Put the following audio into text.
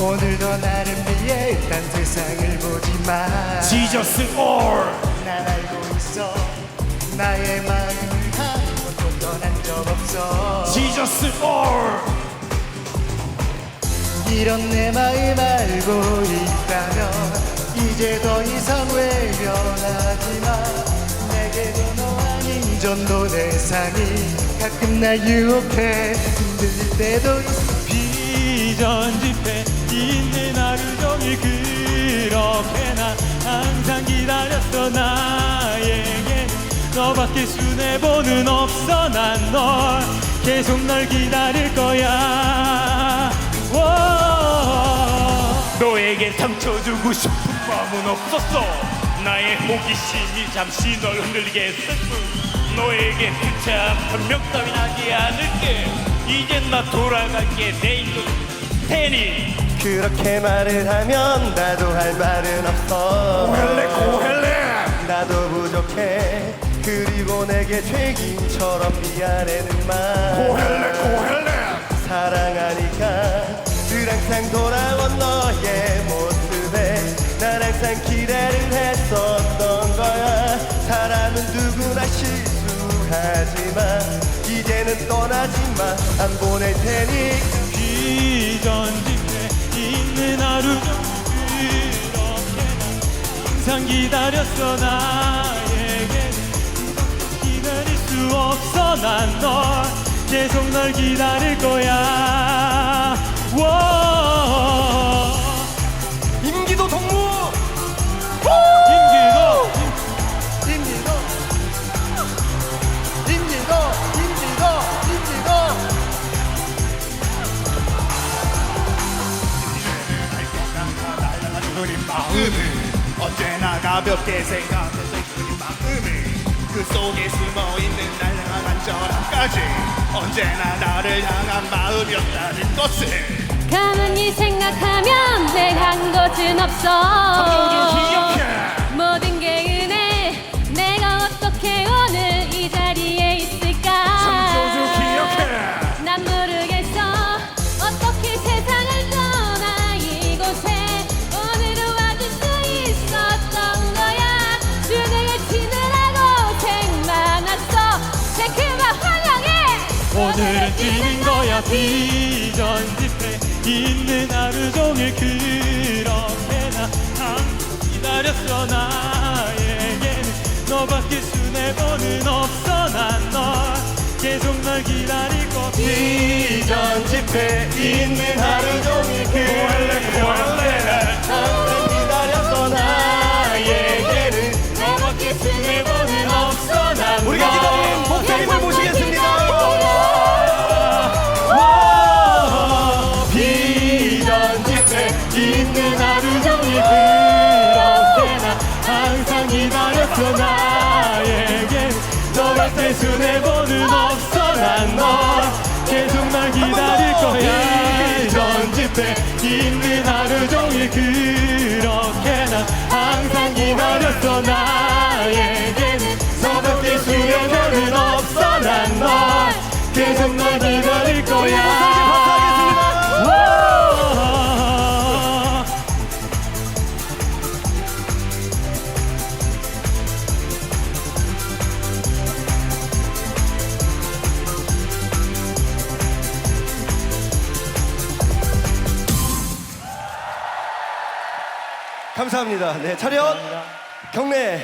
오늘도 나를 위해 딴 세상을 보지 마 지저스 올 난 알고 있어. 나의 마음을 한 번도 떠난 적 없어. 지저스 올 이런 내 마음 알고 있다면 이제 더 이상 외면하지 마 내게도 너 아닌 전도 대상이 가끔 날 유혹해. 흔들릴 때도 있어. 비전 집회 있는 하루 종일 그렇게 나 항상 기다렸어 나에게. 너밖에 순애보는 없어 난 널 계속 널 기다릴 거야. 워. 너에게 상처 주고 싶은 마음은 없었어. 나의 호기심이 잠시 널 흔들게 뿐 너에게 끝에 한명 따윈 하지 않을게. 이젠 나 돌아갈게 내일도. 테니 그렇게 말을 하면 나도 할 말은 없어. 고헬레 고헬레 나도 부족해. 그리고 내게 죄인처럼 미안해는 말 고헬레 고헬레 사랑하니까 늘 항상 돌아온 너의 모습에 난 항상 기대를 했었던 거야. 사람은 누구나 실수하지만 이제는 떠나지 마. 안 보낼 테니. 있는 하루 난 항상 기다렸어 나에게. 기다릴 수 없어 난 널. 계속 널 기다릴 거야 마음을 언제나 가볍게 생각해서 우리 마음을 그 속에 숨어있는 날 향한 안전함까지 언제나 나를 향한 마음이었다는 것을 가만히 생각하면 내가 한 것은 없어. 기억해 오늘은 뛰는 거야. 비전 집회. 있는 하루 종일 그렇게 나 항상 기다렸어. 나에게는 너밖에 순애보는 없어. 난 널 계속 널 기다릴 거 비전 집회. 있는 하루 종일 그렇게 항 비전 집회 있는 하루 종일 그렇게 나 항상 기다렸어 나에게. 너밖에 손해보는 없어. 난널 계속 날 기다릴 거야. 비전 집회 있는 하루 종일 그렇 감사합니다. 네 차렷. 경례